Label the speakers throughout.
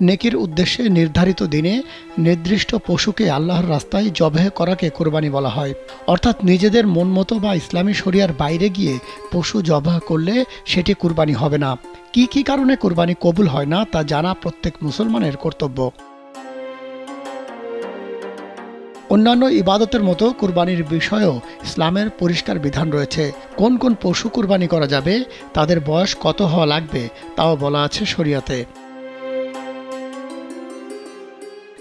Speaker 1: নেকির উদ্দেশ্যে নির্ধারিত দিনে নির্দিষ্ট পশুকে আল্লাহর রাস্তায় জবেহ করাকে কোরবানি বলা হয়। অর্থাৎ নিজেদের মন মতো বা ইসলামী শরিয়ার বাইরে গিয়ে পশু জবাহ করলে সেটি কুরবানি হবে না। কি কি কারণে কোরবানি কবুল হয় না তা জানা প্রত্যেক মুসলমানের কর্তব্য। অন্যান্য ইবাদতের মতো কুরবানির বিষয়েও ইসলামের পরিষ্কার বিধান রয়েছে। কোন কোন পশু কুরবানি করা যাবে, তাদের বয়স কত হওয়া লাগবে, তাও বলা আছে শরিয়াতে।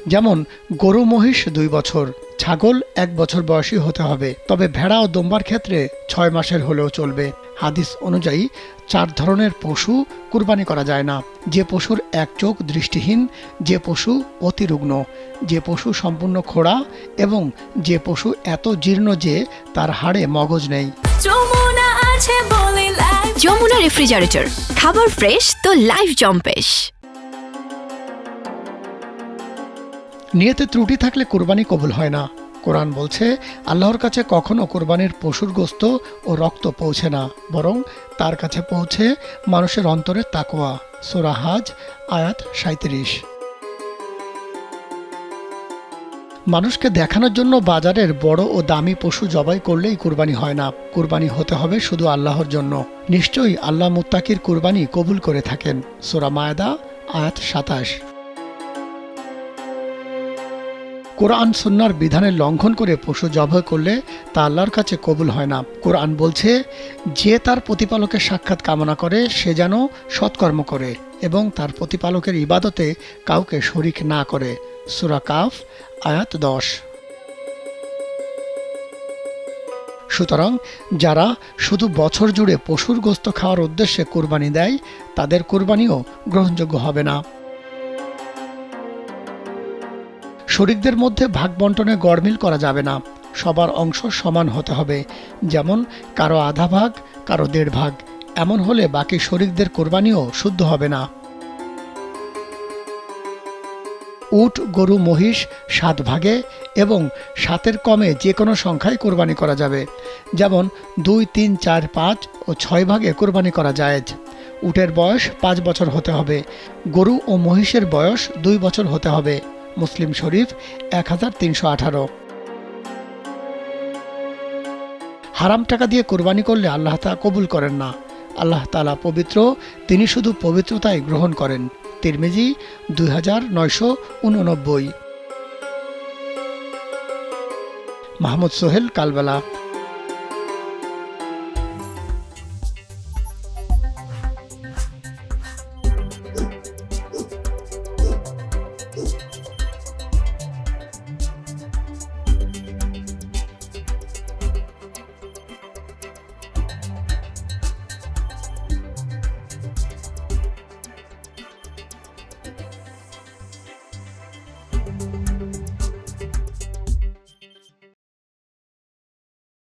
Speaker 1: যেমন গরু মহিষ দুই বছর ছাগল এক বছর বয়সী হতে হবে। তবে ভেড়া ও দম্বার ক্ষেত্রে ছয় মাসের হলেও চলবে। হাদিস অনুযায়ী চার ধরনের পশু কুরবানি করা যায় না। যে পশুর এক চোখ দৃষ্টিহীন যে পশু অতিরুগ্ন যে পশু সম্পূর্ণ খোড়া এবং যে পশু এত জীর্ণ যে তার হাড়ে মগজ নেই।
Speaker 2: যমুনা আছে বলে লাইফ
Speaker 3: যমুনা রেফ্রিজারেটর খাবার ফ্রেশ তো লাইফ জম্পেশ
Speaker 1: নিয়তে ত্রুটি থাকলে কোরবানি কবুল হয় না। কোরআন বলছে, আল্লাহর কাছে কখনো কোরবানির পশুর গোস্ত ও রক্ত পৌঁছে না, বরং তার কাছে পৌঁছে মানুষের অন্তরে তাকোয়া সোরা হাজ, আয়াত সাঁত্রিশ মানুষকে দেখানোর জন্য বাজারের বড় ও দামি পশু জবাই করলেই কুরবানি হয় না। কুরবানি হতে হবে শুধু আল্লাহর জন্য। নিশ্চয়ই আল্লাহ মুত্তাকির কুরবানি কবুল করে থাকেন। সোরা মায়দা, আয়াত সাতাশ। কোরআন সুন্নার বিধানের লঙ্ঘন করে পশু জবাই করলে তা আল্লাহর কাছে কবুল হয় না। কোরআন বলছে, যে তার প্রতিপালকের সাক্ষাৎ কামনা করে, সে যেন সৎকর্ম করে এবং তার প্রতিপালকের ইবাদতে কাউকে শরিক না করে। সুরা কাফ, আয়াত দশ। সুতরাং যারা শুধু বছর জুড়ে পশুর গোস্ত খাওয়ার উদ্দেশ্যে কোরবানি দেয়, তাদের কোরবানিও গ্রহণযোগ্য হবে না। শরিকদের মধ্যে ভাগ বন্টনে গড়মিল করা যাবে না। সবার অংশ সমান হতে হবে। যেমন, কারও আধা ভাগ, কারও দেড় ভাগ। এমন হলে বাকি শরিকদের কোরবানিও শুদ্ধ হবে না। উট, গরু, মহিষ সাত ভাগে এবং সাতের কমে যে কোনো সংখ্যায় কোরবানি করা যাবে। যেমন, দুই, তিন, চার, পাঁচ ও ছয় ভাগে কোরবানি করা যায় উটের বয়স পাঁচ বছর হতে হবে। গরু ও মহিষের বয়স দুই বছর হতে হবে। মুসলিম শরীফ এক হাজার তিনশো আঠারো। হারাম টাকা দিয়ে কোরবানি করলে আল্লাহ তা কবুল করেন না। আল্লাহ তালা পবিত্র, তিনি শুধু পবিত্রতাই গ্রহণ করেন। তিরমিজি দুই হাজার নয়শো উননব্বই। মাহমুদ সোহেল, কালবেলা।